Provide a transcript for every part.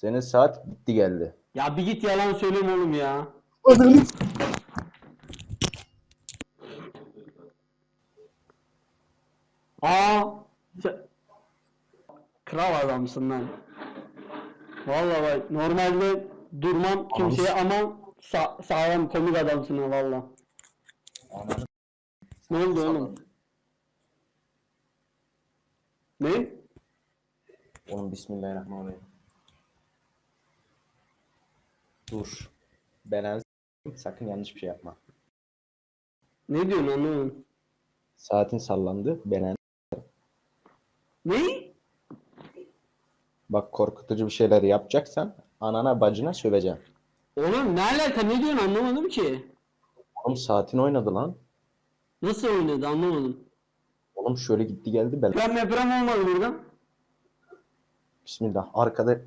Senin saat bitti geldi. Ya bir git yalan söyleme oğlum ya. Aa. sen- Kral adamsın lan. Vallahi bak normalde durmam kimseye ama sa- sağlam komik adamsın ha valla. Ne oldu oğlum? Ne? Oğlum bismillahirrahmanirrahim. Dur. Belen sakın yanlış bir şey yapma. Ne diyorsun anlamadım. Saatin sallandı. Belen. Ne? Bak korkutucu bir şeyler yapacaksan anana bacına söveceğim. Oğlum ne alaka ne diyorsun anlamadım ki. Oğlum saatin oynadı lan. Nasıl oynadı anlamadım. Oğlum şöyle gitti geldi belen. Ben deprem olmadı burada. Bismillah. Arkada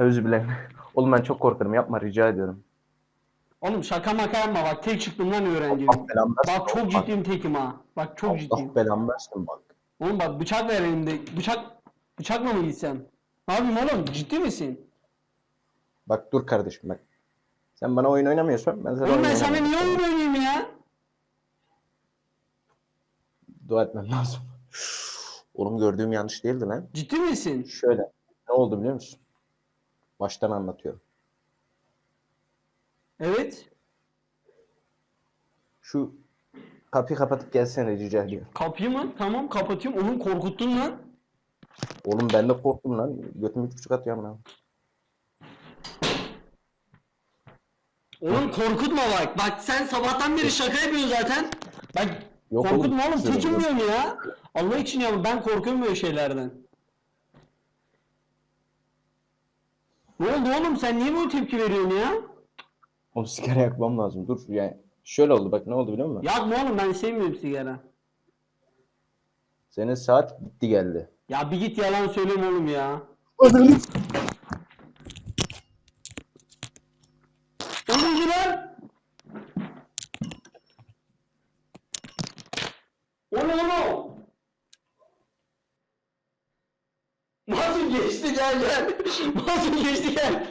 özür dilerim. Oğlum ben çok korkarım. Yapma rica ediyorum. Oğlum şaka maka yapma bak tek çıktım lan öğrenciyim. Allah belamı versin. Bak çok ciddiyim tekim ha. Bak çok ciddiyim. Allah belamı versin bak. Oğlum bak bıçak ver elimde. Bıçak bıçakla mı gitsem? Ne yapayım oğlum ciddi misin? Bak dur kardeşim bak. Sen bana oyun oynamıyorsan ben sana Oğlum oyun ben sana oynamıyorum. niye oyun oynayayım ya? Dua etmem lazım. Oğlum gördüğüm yanlış değildi lan. Ciddi misin? Şöyle. Ne oldu biliyor musun? Baştan anlatıyorum. Evet. Şu kapıyı kapatıp gelsene rica ediyorum. Kapıyı mı? Tamam kapatıyorum. Oğlum korkuttun lan. Oğlum ben de korktum lan. Götümü üç buçuk atıyorum lan. Oğlum korkutma bak. Bak sen sabahtan beri şaka yapıyorsun zaten. Bak Yok korkutma oğlum. oğlum, diyorum ya. Allah için ya ben korkuyorum böyle şeylerden. Ne oldu oğlum sen niye böyle tepki veriyorsun ya? Oğlum sigara yakmam lazım. Dur yani. Şöyle oldu bak ne oldu biliyor musun? Yakma oğlum ben sevmiyorum sigara. Senin saat bitti geldi. Ya bir git yalan söyleme oğlum ya. Oğlum lan. O ne oğlum? Nasıl geçti gel gel. Nasıl geçti gel.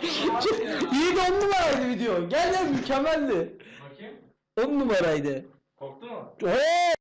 İyi de on numaraydı video. Gel gel mükemmeldi. Bakayım. On numaraydı. Korktun mu? Oo!